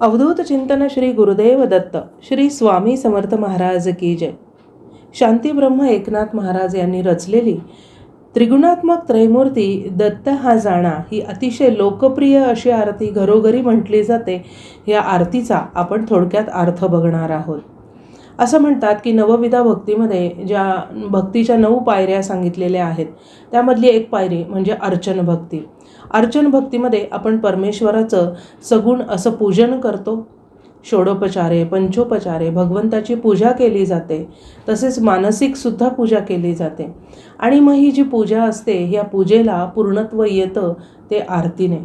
अवधूत चिंतन श्री गुरुदेव दत्त श्री स्वामी समर्थ महाराज की जय. शांती ब्रह्म एकनाथ महाराज यांनी रचलेली त्रिगुणात्मक त्रयमूर्ती दत्त हा जाणा ही अतिशय लोकप्रिय अशी आरती घरोघरी म्हटली जाते. या आरतीचा आपण थोडक्यात अर्थ बघणार आहोत. असं म्हणतात की नवविधा भक्तीमध्ये ज्या भक्तीच्या नऊ पायऱ्या सांगितलेल्या आहेत त्यामधली एक पायरी म्हणजे अर्चन भक्ती. अर्चन भक्तीमध्ये आपण परमेश्वराचं सगुण असं पूजन करतो. षोडोपचारे पंचोपचारे भगवंताची पूजा केली जाते. तसेच मानसिकसुद्धा पूजा केली जाते. आणि मग ही जी पूजा असते ह्या पूजेला पूर्णत्व येतं ते आरतीने.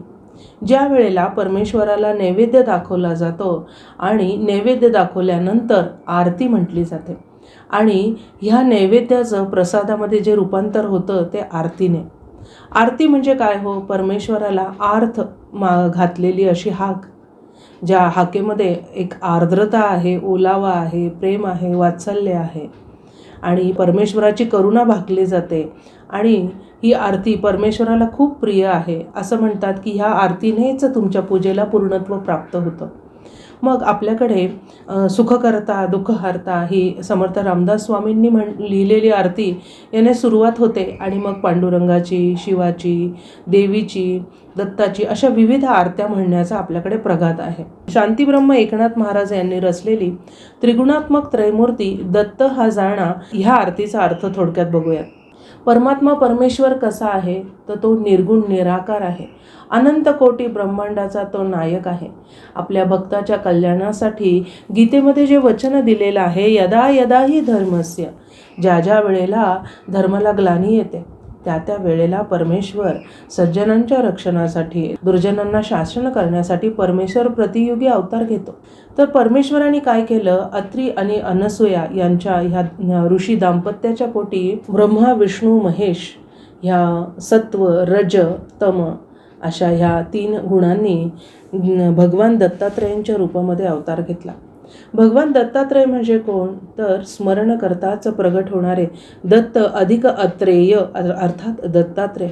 ज्या वेळेला परमेश्वराला नैवेद्य दाखवला जातो आणि नैवेद्य दाखवल्यानंतर आरती म्हटली जाते. आणि ह्या नैवेद्याचं प्रसादामध्ये जे रूपांतर होतं ते आरतीने. आरती म्हणजे काय हो? परमेश्वराला आर्थ मा घातलेली अशी हाक ज्या हाकेमध्ये एक आर्द्रता आहे ओलावा आहे प्रेम आहे वात्सल्य आहे. आणि परमेश्वराची करुणा भाकली जाते. आणि ही आरती परमेश्वराला खूप प्रिय आहे. असं म्हणतात की ह्या आरतीनेच तुमच्या पूजेला पूर्णत्व प्राप्त होतं. मग आपल्याकडे सुखकर्ता दुःखहर्ता ही समर्थ रामदास स्वामींनी म्हण लिहिलेली आरती याने सुरुवात होते आणि मग पांडुरंगाची शिवाची देवीची दत्ताची अशा विविध आरत्या म्हणण्याचा आपल्याकडे प्रघात आहे. शांतीब्रह्म एकनाथ महाराज यांनी रचलेली त्रिगुणात्मक त्रयमूर्ती दत्त हा जाणा ह्या आरतीचा अर्थ थोडक्यात बघूयात. परमात्मा परमेश्वर कसा आहे तर तो निर्गुण निराकार आहे. अनंत कोटी ब्रह्मांडाचा तो नायक आहे. आपल्या भक्ताच्या कल्याणासाठी गीतेमध्ये जे वचन दिलेलं आहे यदा यदा ही धर्मस्य. ज्या ज्या वेळेला धर्माला ग्लानी येते त्या त्या वेळेला परमेश्वर सज्जनांच्या रक्षणासाठी दुर्जनांना शासन करण्यासाठी परमेश्वर प्रतियुगी अवतार घेतो. तर परमेश्वराने काय केलं? अत्री आणि अनसूया यांच्या ह्या ऋषी दाम्पत्याच्या पोटी ब्रह्मा विष्णू महेश ह्या सत्व रज तम अशा ह्या तीन गुणांनी भगवान दत्तात्रयांच्या रूपामध्ये अवतार घेतला. भगवान दत्तात्रय म्हणजे कोण? तर स्मरण करताच प्रगट होणारे दत्त अधिक अत्रेय अर्थात दत्तात्रय.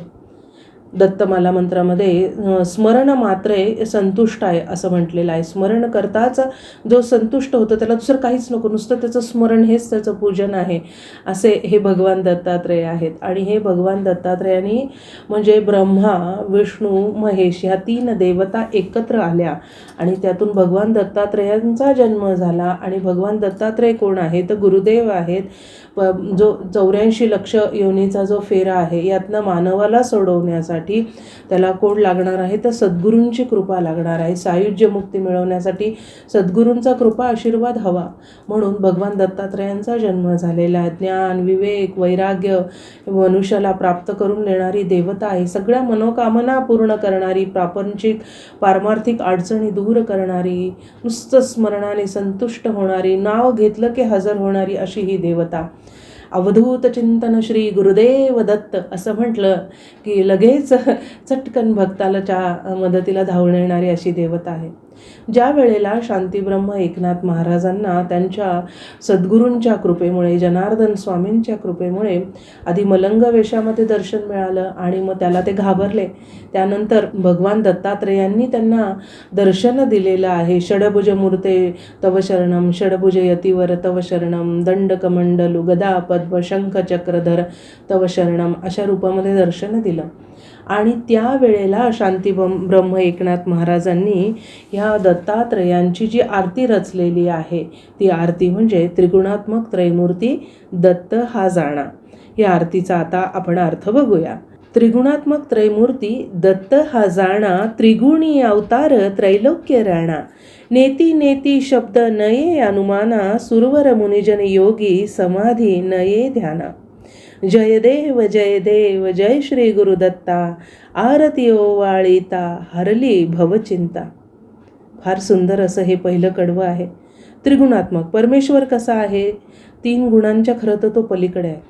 दत्तमाला मंत्रामध्ये स्मरण मात्रे संतुष्ट आहे असं म्हटलेलं आहे. स्मरण करताच जो संतुष्ट होतो त्याला दुसरं काहीच नको. नुसतं त्याचं स्मरण हेच त्याचं पूजन आहे असे हे भगवान दत्तात्रय आहेत. आणि हे भगवान दत्तात्रेयांनी म्हणजे ब्रह्मा विष्णू महेश ह्या तीन देवता एकत्र आल्या. आणि त्यातून भगवान दत्तात्रयांचा जन्म झाला. आणि भगवान दत्तात्रय कोण आहे तर गुरुदेव आहेत. प जो चौऱ्याऐंशी लक्ष योनीचा जो फेरा आहे यातनं मानवाला सोडवण्यासाठी त्याला कोण लागणार आहे? तर सद्गुरूंची कृपा लागणार आहे. सायुज्य मुक्ती मिळवण्यासाठी सद्गुरूंचा कृपा आशीर्वाद हवा. म्हणून भगवान दत्तात्रयांचा जन्म झालेला ज्ञान विवेक वैराग्य मनुष्याला प्राप्त करून देणारी देवता आहे. सगळ्या मनोकामना पूर्ण करणारी प्रापंचिक पारमार्थिक अडचणी दूर करणारी नुसतं स्मरणाने संतुष्ट होणारी नाव घेतलं की हजर होणारी अशी ही देवता. अवधूत चिंतन श्री गुरुदेव दत्त असं म्हटलं की लगेच चटकन भक्तालाच्या मदतीला धावून येणारी अशी देवता आहे. ज्या वेळेला शांतीब्रह्म एकनाथ महाराजांना त्यांच्या सद्गुरूंच्या कृपेमुळे जनार्दन स्वामींच्या कृपेमुळे आधी मलंग वेशामध्ये दर्शन मिळालं आणि मग त्याला ते घाबरले. त्यानंतर भगवान दत्तात्रेयांनी त्यांना दर्शन दिलेलं आहे. षडभुज मूर्ते तव शरणम षडभुज यतीवर तव शरणम दंडकमंडलु गदा पद्म शंख चक्रधर तव शरणम अशा रूपामध्ये दर्शन दिलं. आणि त्यावेळेला शांती ब्रह्म एकनाथ महाराजांनी ह्या दत्तात्रयांची जी आरती रचलेली आहे ती आरती म्हणजे त्रिगुणात्मक त्रयमूर्ती दत्त हा जाणा. या आरतीचा आता आपण अर्थ बघूया. त्रिगुणात्मक त्रैमूर्ती दत्त हा जाणा त्रिगुणी अवतार त्रैलोक्य राणा. नेती नेती शब्द नये अनुमाना सुरवर मुनिजन योगी समाधी नये ध्याना. जय देव जय देव जय श्री गुरुदत्ता आरती ओवाळीता हरली भवचिंता फार सुंदर असं हे पहिलं कडवं आहे. त्रिगुणात्मक. परमेश्वर कसा आहे? तीन गुणांच्या खरं तर तो पलीकडे आहे.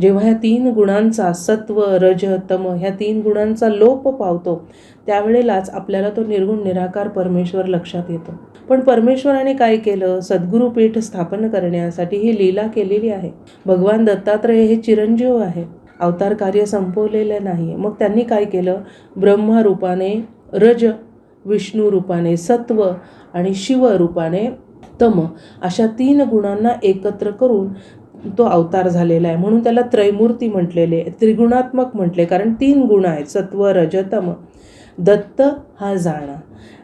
जेव्हा ह्या तीन गुणांचा सत्व रज तम ह्या तीन गुणांचा लोप पावतो त्यावेळेलाच आपल्याला तो निर्गुण निराकार परमेश्वर लक्षात येतो. पण परमेश्वराने काय केलं? सद्गुरुपीठ स्थापन करण्यासाठी ही लीला केलेली आहे. भगवान दत्तात्रय हे चिरंजीव आहे. अवतार कार्य संपवलेलं नाही. मग त्यांनी काय केलं? ब्रह्मरूपाने रज विष्णू रूपाने सत्व आणि शिव रूपाने तम अशा तीन गुणांना एकत्र करून तो अवतार झालेला आहे. म्हणून त्याला त्रैमूर्ती म्हटलेले त्रिगुणात्मक म्हटले. कारण तीन गुण आहेत सत्व रजतम दत्त हा जाणा.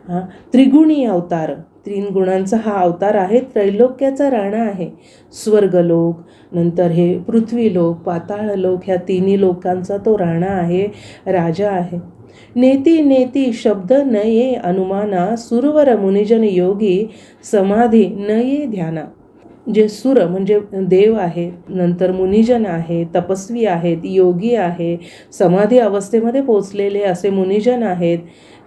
हा त्रिगुणी अवतार. तीन गुणांचा हा अवतार आहे त्रैलोक्याचा राणा आहे. स्वर्गलोक नंतर हे पृथ्वीलोक पाताळलोक ह्या तिन्ही लोकांचा तो राणा आहे राजा आहे. नेती नेती शब्द न ये अनुमाना सुरवर मुनिजन योगी समाधी न ये ध्याना. जे सुर म्हणजे देव आहेत नंतर मुनिजन आहे तपस्वी आहेत योगी आहे समाधी अवस्थेमध्ये पोचलेले असे मुनिजन आहेत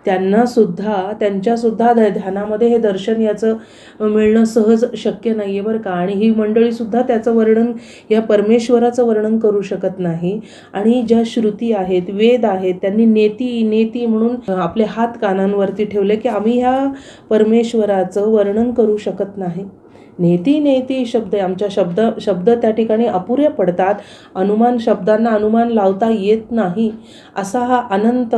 त्यांनासुद्धा त्यांच्यासुद्धा ध ध्यानामध्ये हे दर्शन याचं मिळणं सहज शक्य नाही आहे बरं का. आणि ही मंडळीसुद्धा त्याचं वर्णन या परमेश्वराचं वर्णन करू शकत नाही. आणि ज्या श्रुती आहेत वेद आहेत त्यांनी नेती नेती म्हणून आपले हात कानांवरती ठेवले की आम्ही ह्या परमेश्वराचं वर्णन करू शकत नाही. नेती नेती शब्द आमच्या शब्द शब्द त्या ठिकाणी अपुरे पडतात. अनुमान शब्दांना अनुमान लावता येत नाही. असा हा अनंत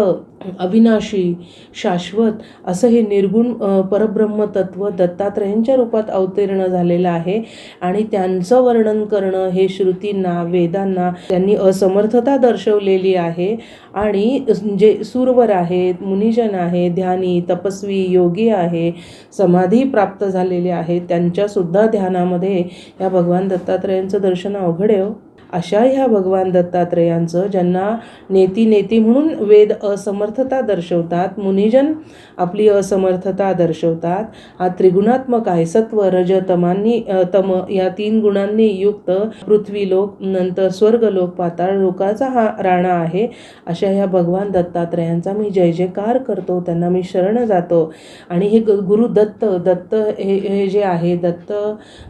अविनाशी शाश्वत असं हे निर्गुण परब्रह्म तत्व दत्तात्रयांच्या रूपात अवतीर्ण झालेलं आहे आणि त्यांचं वर्णन करणं हे श्रुतींना वेदांना त्यांनी असमर्थता दर्शवलेली आहे आणि जे सुरवर आहेत मुनिजन आहे ध्यानी तपस्वी योगी आहे समाधी प्राप्त झालेले आहेत त्यांच्यासुद्धा ध्यानामध्ये या भगवान दत्तात्रयांचं दर्शन अवघड आहे हो. अशा ह्या भगवान दत्तात्रयांचं ज्यांना नेती नेती म्हणून वेद असमर्थता दर्शवतात मुनिजन आपली असमर्थता दर्शवतात हा त्रिगुणात्मक आहे. सत्व रज तमांनी तम या तीन गुणांनी युक्त पृथ्वीलोक नंतर स्वर्गलोक पाताळ लोकाचा हा राणा आहे. अशा ह्या भगवान दत्तात्रयांचा मी जय जयकार करतो त्यांना मी शरण जातो. आणि हे ग- गुरु दत्त दत्त हे हे जे आहे दत्त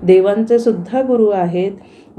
देवांचे सुद्धा गुरु आहेत.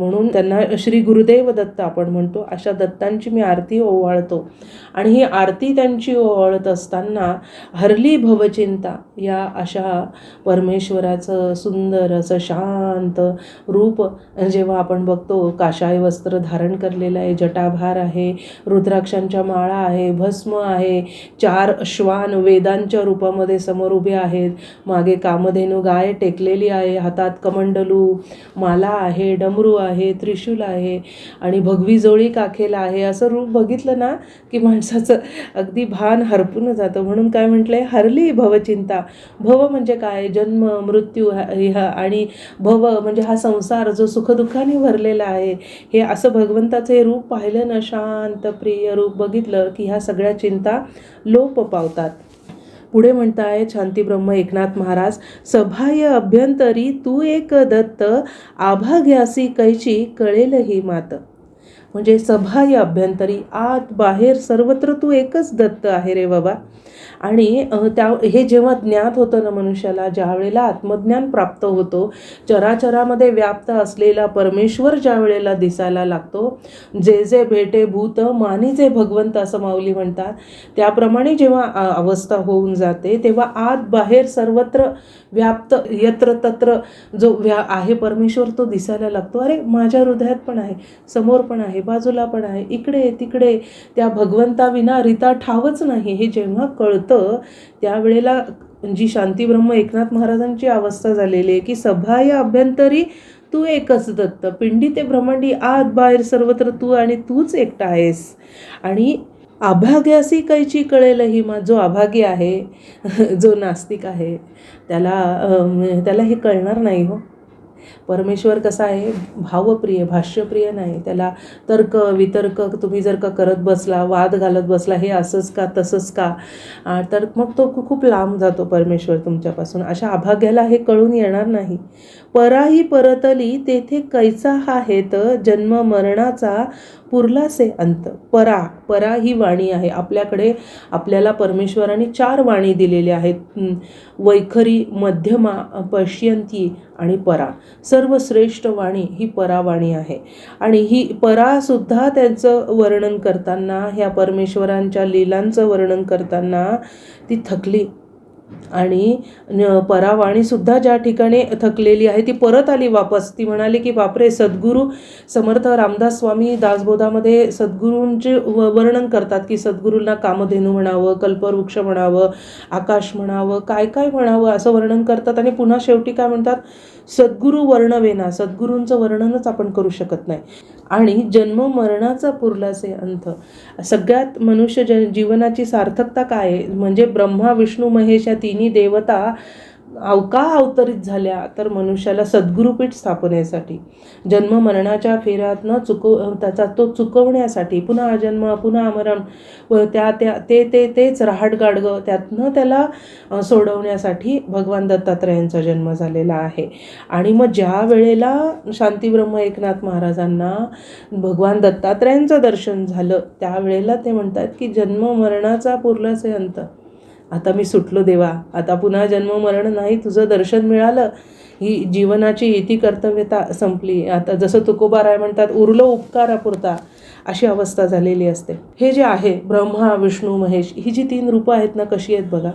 म्हणून त्यांना श्री गुरुदेव दत्त आपण म्हणतो अशा दत्तांची मी आरती ओवाळतो. आणि ही आरती त्यांची ओवाळत असताना हरली भवचिंता या अशा परमेश्वराचं सुंदर असं शांत रूप जेव्हा आपण बघतो काशाय वस्त्र धारण करलेलं आहे जटाभार आहे रुद्राक्षांच्या माळा आहे भस्म आहे चार श्वान वेदांच्या रूपामध्ये समोर उभे आहेत मागे कामधेनू गाय टेकलेली आहे हातात कमंडलू माला आहे डमरू आहे त्रिशूल आहे आणि भगवी जोळी काखेला आहे असं रूप बघितलं ना की माणसाचं अगदी भान हरपून जातं. म्हणून काय म्हटलं आहे हरली भवचिंता भव म्हणजे काय? जन्म मृत्यू ह्या आणि भव म्हणजे हा संसार जो सुखदुःखाने भरलेला आहे. हे असं भगवंताचं हे रूप पाहिलं ना शांत प्रिय रूप बघितलं की ह्या सगळ्या चिंता लोप पावतात. पुढे म्हणताय शांतीब्रह्म एकनाथ महाराज सभाय अभ्यंतरी तू एक दत्त आभाग्यासी कैची कळेल ही मात. म्हणजे सभाय अभ्यंतरी आत बाहेर सर्वत्र तू एकच दत्त आहे रे बाबा. आणि त्या हे जेव्हा ज्ञात होतं ना मनुष्याला ज्या वेळेला आत्मज्ञान प्राप्त होतो चराचरामध्ये व्याप्त असलेला परमेश्वर ज्या वेळेला दिसायला लागतो जे जे भेटे भूत मानी जे भगवंत असं माऊली म्हणतात त्याप्रमाणे जेव्हा अवस्था होऊन जाते तेव्हा आत बाहेर सर्वत्र व्याप्त यत्र तत्र जो व्या आहे परमेश्वर तो दिसायला लागतो. अरे माझ्या हृदयात पण आहे समोर पण आहे बाजूला पण आहे. इकडे तिकडे. त्या भगवंताविना रिता ठावच नाही. हे जेव्हा कळतं त्यावेळेला जी शांतीब्रह्म एकनाथ महाराजांची अवस्था झालेली आहे की सभा या अभ्यंतरी तू एकच दत्त. पिंडी ते ब्रह्मांडी आत बाहेर सर्वत्र तू आणि तूच एकटा आहेस. आणि आभाग्यासी कैची कळेल ही मा जो आभागी आहे जो नास्तिक आहे. त्याला त्याला हे कळणार नाही हो. परमेश्वर कसा आहे? भावप्रिय भाष्यप्रिय नाही. त्याला तर्क वितर्क तुम्ही जर का करत बसला वाद घालत बसला हे असंच का तसंच का? तर मग तो खूप लांब जातो परमेश्वर तुमच्यापासून. अशा अभाग्याला हे कळून येणार नाही. पराही परतली तेथे कैसा हा हेत? जन्म मरणाचा पुरलासे अंत. परा परा ही वाणी आहे. आपल्याकडे आपल्याला परमेश्वराने चार वाणी दिलेल्या आहेत. वैखरी मध्यमा पश्यंती आणि परा. सर्वश्रेष्ठ वाणी ही परावाणी आहे. आणि ही परासुद्धा त्यांचं वर्णन करताना ह्या परमेश्वरांच्या लीलांचं वर्णन करताना ती थकली. आणि परावाणीसुद्धा ज्या ठिकाणी थकलेली आहे ती परत आली वापस. ती म्हणाली की बापरे सद्गुरू समर्थ रामदास स्वामी दासबोधामध्ये सद्गुरूंचे व- वर्णन करतात की सद्गुरूंना कामधेनू म्हणावं कल्पवृक्ष म्हणावं आकाश म्हणावं काय काय म्हणावं असं वर्णन करतात आणि पुन्हा शेवटी काय म्हणतात? सद्गुरू वर्णवेना सद्गुरूंचं वर्णनच आपण करू शकत नाही. आणि जन्म मरणाचा पुरलासे अंत. सगळ्यात मनुष्य जन जीवनाची सार्थकता काय आहे? म्हणजे ब्रह्मा विष्णू महेश या तिन्ही देवता अवका अवतरित झाल्या तर मनुष्याला सद्गुरुपीठ स्थापनेसाठी. जन्म मरणाच्या फेऱ्यात न चुकव त्याचा तो चुकवण्यासाठी पुन्हा जन्म पुन्हा मरण व त्या त्या ते ते तेच रहाट गाडगं त्यातनं त्याला सोडवण्यासाठी भगवान दत्तात्रयांचा जन्म झालेला आहे. आणि मग ज्या वेळेला शांतीब्रह्म एकनाथ महाराजांना भगवान दत्तात्रयांचं दर्शन झालं त्यावेळेला ते म्हणतात की जन्म मरणाचा पुरलाचे अंत. आता मी सुटलो देवा. आता पुन्हा जन्म मरण नाही तुझं दर्शन मिळालं. ही जीवनाची इति कर्तव्यता संपली. आता जसं तुकोबाराय म्हणतात उरलो उपकारापुरता अशी अवस्था झालेली असते. हे जे आहे ब्रह्मा विष्णू महेश ही जी तीन रूपं आहेत ना कशी आहेत बघा.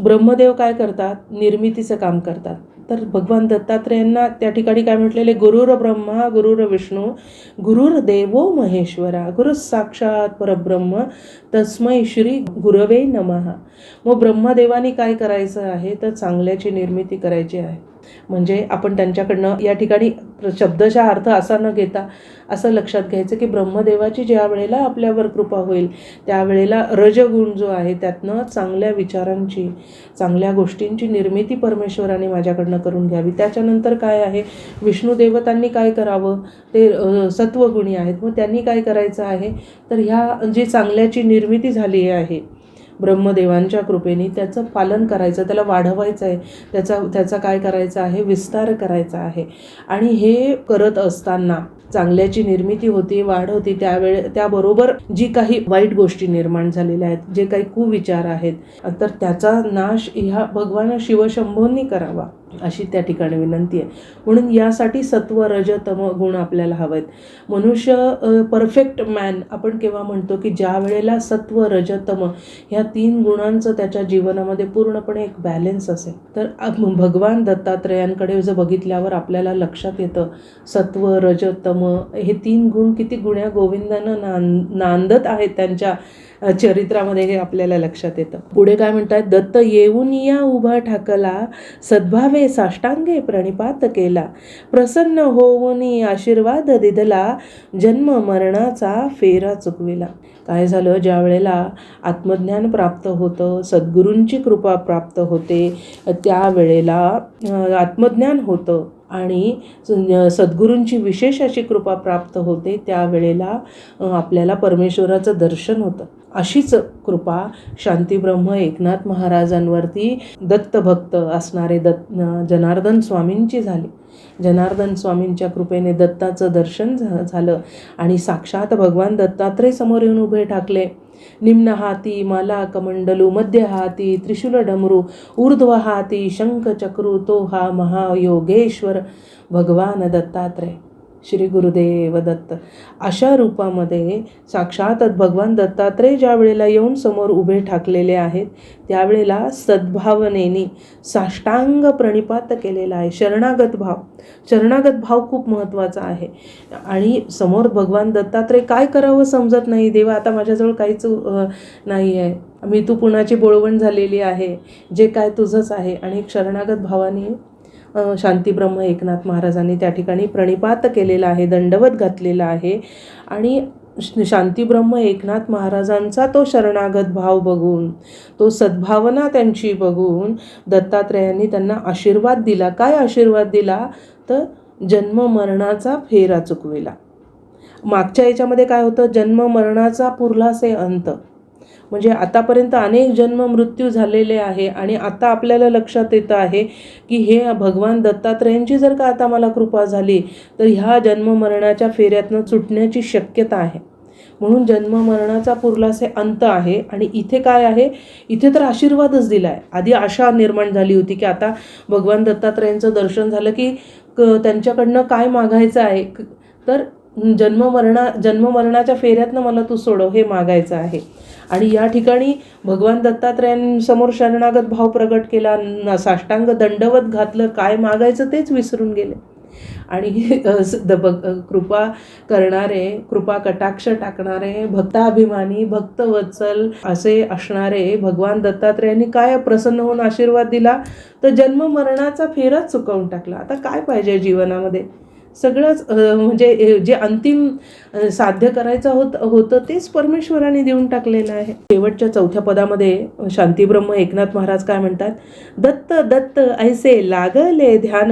ब्रह्मदेव काय करतात? निर्मितीचं काम करतात. तर भगवान दत्तात्रेयांना त्या ठिकाणी काय म्हटलेले? गुरुर ब्रह्मा गुरुर विष्णू गुरुर देवो महेश्वरा गुरु साक्षात परब्रह्म तस्मै श्री गुरवे नमहा मग ब्रह्मदेवानी काय करायचं आहे? तर चांगल्याची निर्मिती करायची आहे. म्हणजे आपण त्यांच्याकडनं या ठिकाणी शब्दशः अर्थ असा न घेता असं लक्षात घ्यायचं की ब्रह्मदेवाची ज्या वेळेला आपल्यावर कृपा होईल त्यावेळेला रजगुण जो आहे त्यातनं चांगल्या विचारांची चांगल्या गोष्टींची निर्मिती परमेश्वराने माझ्याकडनं करून घ्यावी. त्याच्यानंतर काय आहे? विष्णू देवतांनी काय करावं? ते सत्वगुणी आहेत. मग त्यांनी काय करायचं आहे? तर ह्या जी चांगल्याची निर्मिती झाली आहे ब्रह्मदेवांच्या कृपेने त्याचं पालन करायचं त्याला वाढवायचं आहे. त्याचा त्याचा काय करायचा आहे? विस्तार करायचा आहे. आणि हे करत असताना चांगल्याची निर्मिती होती वाढ होती. त्यावेळे त्याबरोबर जी काही वाईट गोष्टी निर्माण झालेल्या आहेत जे काही कुविचार आहेत तर त्याचा नाश ह्या भगवान शिवशंभोंनी करावा. अशी त्या ठिकाणी विनंती आहे. म्हणून यासाठी सत्व रज तम गुण आपल्याला हवे आहेत मनुष्य परफेक्ट मॅन आपण केव्हा म्हणतो की ज्या वेळेला सत्व रज तम ह्या तीन गुणांचं त्याच्या जीवनामध्ये पूर्णपणे एक बॅलेन्स असेल तर भगवान दत्तात्रयांकडे जर बघितल्यावर आपल्याला लक्षात येतं सत्व रज तम हे तीन गुण किती गुण्या गोविंदानं नांद नांदत आहेत त्यांच्या चरित्रामध्ये हे आपल्याला लक्षात येतं. पुढे काय म्हणतात? दत्त येऊन या उभा ठाकला सद्भावे साष्टांगे प्रणिपात केला. प्रसन्न होऊन आशीर्वाद दिदला जन्म मरणाचा फेरा चुकविला. काय झालं? ज्या वेळेला आत्मज्ञान प्राप्त होतं सद्गुरूंची कृपा प्राप्त होते त्यावेळेला आत्मज्ञान होतं. आणि सद्गुरूंची विशेष अशी कृपा प्राप्त होते त्यावेळेला आपल्याला परमेश्वराचं दर्शन होतं. अशीच कृपा शांतीब्रह्म एकनाथ महाराजांवरती दत्तभक्त असणारे दत्त जनार्दन स्वामींची झाली. जनार्दन स्वामींच्या कृपेने दत्ताचं दर्शन झा झालं आणि साक्षात भगवान दत्तात्रय समोर येऊन उभे ठाकले. निम्न हाती माला कमंडलू मध्य हाती त्रिशूल डमरू ऊर्ध्व हाती शंख चक्रू श्री गुरुदेव दत्त. अशा रूपामध्ये साक्षात भगवान दत्तात्रय ज्या वेळेला येऊन समोर उभे ठाकलेले आहेत त्यावेळेला सद्भावनेनी साष्टांग प्रणिपात केलेला आहे. शरणागत भाव. शरणागत भाव खूप महत्त्वाचा आहे. आणि समोर भगवान दत्तात्रय काय करावं समजत नाही. देवा आता माझ्याजवळ काहीच नाही आहे मी तू पुण्याची बोळवण झालेली आहे. जे काय तुझंच आहे. आणि एक शरणागत भावाने शांतीब्रह्म एकनाथ महाराजांनी त्या ठिकाणी प्रणिपात केलेला आहे दंडवत घातलेला आहे. आणि शांतीब्रह्म एकनाथ महाराजांचा तो शरणागत भाव बघून तो सद्भावना त्यांची बघून दत्तात्रयांनी त्यांना आशीर्वाद दिला. काय आशीर्वाद दिला? तर जन्म मरणाचा फेरा चुकविला. मागच्या याच्यामध्ये काय होतं? जन्म मरणाचा पुरला से अंत. म्हणजे आतापर्यंत अनेक जन्म मृत्यू झालेले आहे आणि आता आपल्याला लक्षात येतं आहे की हे भगवान दत्तात्रयांची जर का आता मला कृपा झाली तर ह्या जन्म मरणाच्या फेऱ्यातनं सुटण्याची शक्यता आहे. म्हणून जन्म मरणाचा पुरलासे अंत आहे आणि इथे काय आहे? इथे तर आशीर्वादच दिला आहे आधी आशा निर्माण झाली होती की आता भगवान दत्तात्रयांचं दर्शन झालं की क त्यांच्याकडनं काय मागायचं आहे? तर जन्ममरणा जन्ममरणाच्या जन्म मरणाच्या फेऱ्यातनं मला तू सोडव हे मागायचं आहे. आणि या ठिकाणी भगवान दत्तात्रयांसमोर शरणागत भाव प्रगट केला. न- साष्टांग दंडवत घातलं. काय मागायचं तेच विसरून गेले. आणि द कृपा करणारे कृपा कटाक्ष टाकणारे भक्ताभिमानी भक्तवत्सल असे असणारे भगवान दत्तात्रयांनी काय प्रसन्न होऊन आशीर्वाद दिला? तर जन्म मरणाचा फेराच चुकवून टाकला. आता काय पाहिजे जीवनामध्ये? सगळंच म्हणजे जे अंतिम साध्य करायचं होत होतं तेच परमेश्वराने देऊन टाकलेलं आहे. शेवटच्या चौथ्या पदामध्ये शांतीब्रह्म एकनाथ महाराज काय म्हणतात? दत्त दत्त ऐसे लागले ध्यान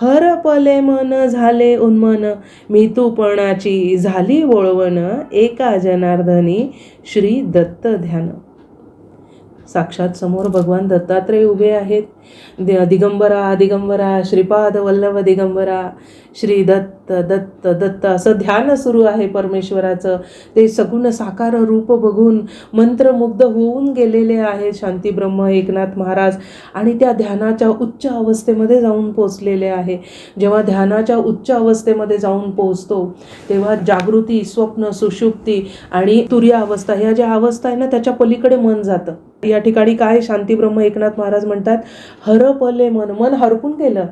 हरपले मन झाले उन्मन. मी तूपणाची झाली वळवण एका जनार्दनी श्री दत्त ध्यान. साक्षात समोर भगवान दत्तात्रय उभे आहेत. दि- दिगंबरा दिगंबरा श्रीपाद वल्लभ दिगंबरा श्री दत्त दत्त दत्त. असं ध्यान सुरू आहे परमेश्वराचं. ते सगुण साकार रूप बघून मंत्रमुग्ध होऊन गेलेले आहेत शांतीब्रह्म एकनाथ महाराज आणि त्या ध्यानाच्या उच्च अवस्थेमध्ये जाऊन पोचलेले आहे. जेव्हा ध्यानाच्या उच्च अवस्थेमध्ये जाऊन पोहोचतो तेव्हा जागृती स्वप्न सुषुप्ती आणि तुर्य अवस्था ह्या ज्या अवस्था आहे ना त्याच्या पलीकडे मन जातं. या ठिकाणी काय शांतीब्रह्म एकनाथ महाराज म्हणतात? हरपले मन. मन हरपून गेलं.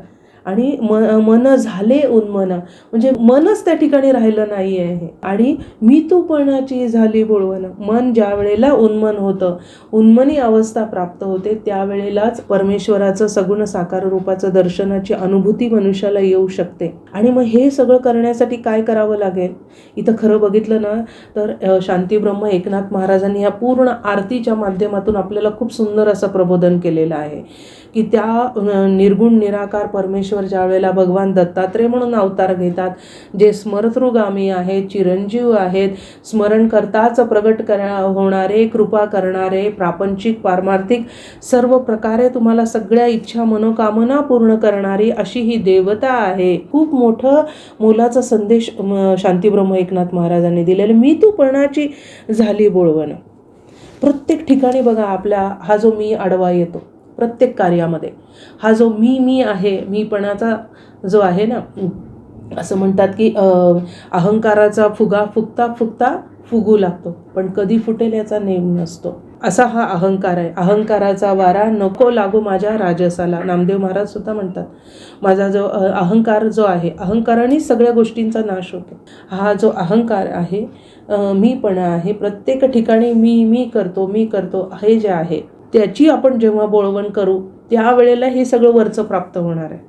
आणि मन मन झाले उन्मन. म्हणजे मनच त्या ठिकाणी राहिलं नाही आहे आणि मी तूपणाची झाली बोळवण. मन ज्या वेळेला उन्मन होतं उन्मनी अवस्था प्राप्त होते त्यावेळेलाच परमेश्वराचं सगुण साकार रूपाचं दर्शनाची अनुभूती मनुष्याला येऊ शकते. आणि मग हे सगळं करण्यासाठी काय करावं लागेल? इथं खरं बघितलं ना तर शांतीब्रह्म एकनाथ महाराजांनी ह्या पूर्ण आरतीच्या माध्यमातून आपल्याला खूप सुंदर असं प्रबोधन केलेलं आहे. की त्या निर्गुण निराकार परमेश्वर ज्या वेळेला भगवान दत्तात्रय म्हणून अवतार घेतात जे स्मरतृगामी आहेत चिरंजीव आहेत स्मरण करताच प्रगट करा होणारे कृपा करणारे प्रापंचिक पारमार्थिक सर्व प्रकारे तुम्हाला सगळ्या इच्छा मनोकामना पूर्ण करणारी अशी ही देवता आहे. खूप मोठं मोलाचा संदेश शांतीब्रह्म एकनाथ महाराजांनी दिलेला. मी तू पणाची झाली बोळवण. प्रत्येक ठिकाणी बघा आपला हा जो मी आडवा येतो प्रत्येक कार्यामध्ये हा जो मी मी आहे मीपणाचा जो आहे ना असं म्हणतात की अहंकाराचा फुगा फुगता फुगता फुगू लागतो. पण कधी फुटेल याचा नेम नसतो. असा हा अहंकार आहे. अहंकाराचा वारा नको लागू माझ्या राजसाला. नामदेव महाराज सुद्धा म्हणतात माझा जो अहंकार जो आहे अहंकाराने सगळ्या गोष्टींचा नाश होतो. हा जो अहंकार आहे मीपणा आहे. प्रत्येक ठिकाणी मी मी करतो मी करतो हे जे आहे त्याची आपण जेव्हा बोळवण करू त्यावेळेला हे सगळं वरचं प्राप्त होणार आहे.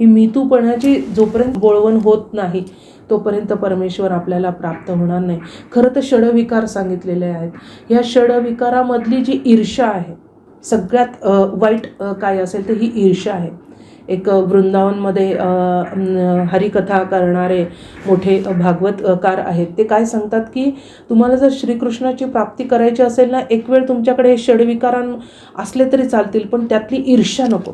ही मितूपणाची जोपर्यंत बोळवण होत नाही तोपर्यंत परमेश्वर आपल्याला प्राप्त होणार नाही. खरं तर षडविकार सांगितलेले आहेत. या षडविकारामधली जी ईर्षा आहे सगळ्यात वाईट काय असेल तर ही ईर्षा आहे. एक वृंदावनमध्ये हरिकथा करणारे मोठे भागवतकार आहेत. ते काय सांगतात की तुम्हाला जर श्रीकृष्णाची प्राप्ती करायची असेल ना एक वेळ तुमच्याकडे हे षडविकारां असले तरी चालतील पण त्यातली ईर्ष्या नको.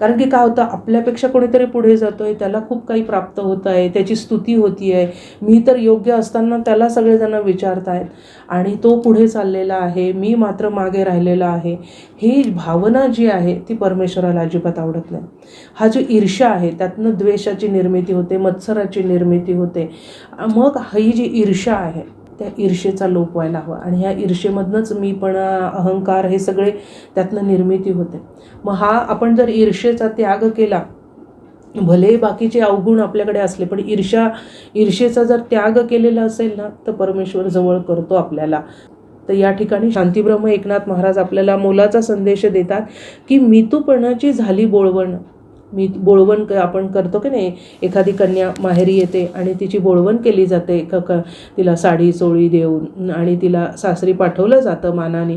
कारण की काय होतं आपल्यापेक्षा कोणीतरी पुढे जातो आहे त्याला खूप काही प्राप्त होत आहे त्याची स्तुती होती आहे मी तर योग्य असताना त्याला सगळेजण विचारत आहेत आणि तो पुढे चाललेला आहे मी मात्र मागे राहिलेला आहे. ही भावना जी आहे ती परमेश्वराला अजिबात आवडत नाही. हा जो ईर्ष्या आहे त्यातनं द्वेषाची निर्मिती होते मत्सराची निर्मिती होते. मग ही जी ईर्ष्या आहे त्या ईर्षेचा लोप व्हायला हवा. आणि ह्या ईर्षेमधनंच मी पण अहंकार हे सगळे त्यातनं निर्मिती होते. मग हा आपण जर ईर्षेचा त्याग केला भले बाकीचे अवगुण आपल्याकडे असले पण ईर्षा ईर्षेचा जर त्याग केलेला असेल ना तर परमेश्वर जवळ करतो आपल्याला. तर या ठिकाणी शांतीब्रह्म एकनाथ महाराज आपल्याला मोलाचा संदेश देतात की मितूपणाची झाली बोळवण मी बोळवण क आपण करतो की नाही एखादी कन्या माहेरी येते आणि तिची बोळवण केली जाते क क तिला साडी चोळी देऊन आणि तिला सासरी पाठवलं जातं मानाने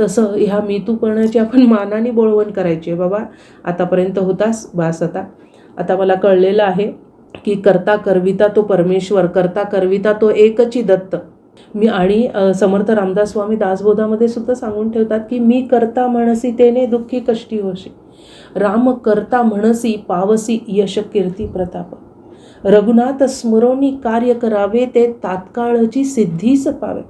तसं ह्या मितूपणाची आपण मानाने बोळवण करायची आहे. बाबा आतापर्यंत होतास बास आता. आता मला कळलेलं आहे की करता करविता तो परमेश्वर करता करविता तो एकची दत्त. मी आणि समर्थ रामदास स्वामी दासबोधामध्ये सुद्धा सांगून ठेवतात की मी करता म्हणसी तेने दुःखी कष्टी होशी. राम करता म्हणसी पावसी यश कीर्ती प्रताप. रघुनाथ स्मरोनी कार्य करावे ते तात्काळची सिद्धीच पावे.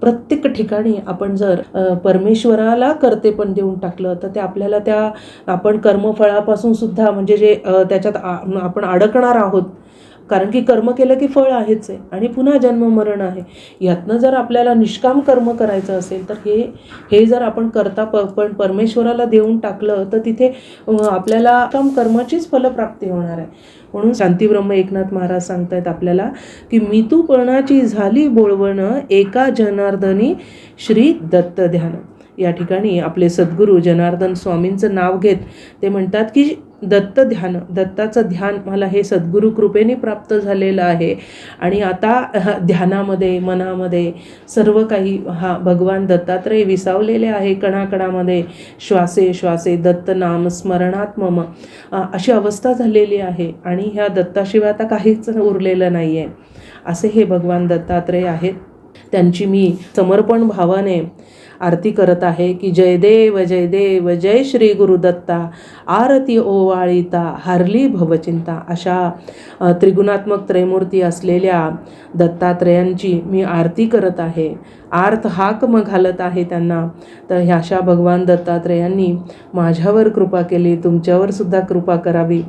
प्रत्येक ठिकाणी आपण जर परमेश्वराला करते पण देऊन टाकलं तर ते आपल्याला त्या आपण कर्मफळापासून सुद्धा म्हणजे जे त्याच्यात आपण अडकणार आहोत कारण की कर्म केलं की फळ आहेच आहे आणि पुन्हा जन्म मरण आहे. यातनं जर आपल्याला निष्काम कर्म करायचं असेल तर हे हे जर आपण करता प पण परमेश्वराला देऊन टाकलं तर तिथे आपल्याला काम कर्माचीच फलप्राप्ती होणार आहे. म्हणून शांतीब्रह्म एकनाथ महाराज सांगतायत आपल्याला की मितूपणाची झाली बोळवणं एका जनार्दनी श्री दत्त ध्यान या ठिकाणी आपले सद्गुरू जनार्दन स्वामींचं नाव घेत ते म्हणतात की दत्त ध्यान दत्ताचं ध्यान मला हे सद्गुरू कृपेने प्राप्त झालेलं आहे. आणि आता ध्यानामध्ये मनामध्ये सर्व काही हा भगवान दत्तात्रय विसावलेले आहे कणाकणामध्ये. श्वासे श्वासे दत्त नाम स्मरणात्मम अशी अवस्था झालेली आहे आणि ह्या दत्ताशिवाय आता काहीच उरलेलं नाही आहे असे हे भगवान दत्तात्रय आहेत. त्यांची मी समर्पण भावाने आरती करत आहे की जय देव जय देव जय श्री गुरुदत्ता. आरती ओवाळीता हारली भवचिंता अशा त्रिगुणात्मक त्रयमूर्ती असलेल्या दत्तात्रयांची मी आरती करत आहे. आर्त हाक मग घालत आहे त्यांना. तर ह्या अशा भगवान दत्तात्रयांनी माझ्यावर कृपा केली तुमच्यावर सुद्धा कृपा करावी.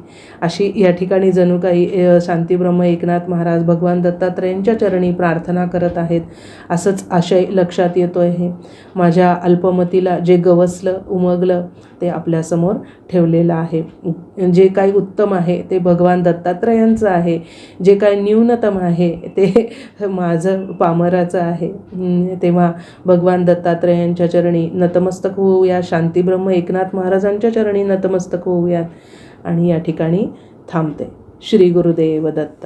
अशी या ठिकाणी जणू काही शांतीब्रह्म एकनाथ महाराज भगवान दत्तात्रयांच्या चरणी प्रार्थना करत आहेत असंच आशय लक्षात येतो आहे माझ्या अल्पमतीला जे गवसलं उमगलं ते आपल्यासमोर ठेवलेलं आहे. जे काही उत्तम आहे ते भगवान दत्तात्रयांचं आहे. जे काही न्यूनतम आहे ते माझं पामराचं आहे. तेव्हा भगवान दत्तात्रयांच्या चरणी नतमस्तक होऊया. शांतीब्रह्म एकनाथ महाराजांच्या चरणी नतमस्तक होऊयात. आणि या ठिकाणी थांबते. श्री गुरुदेव दत्त.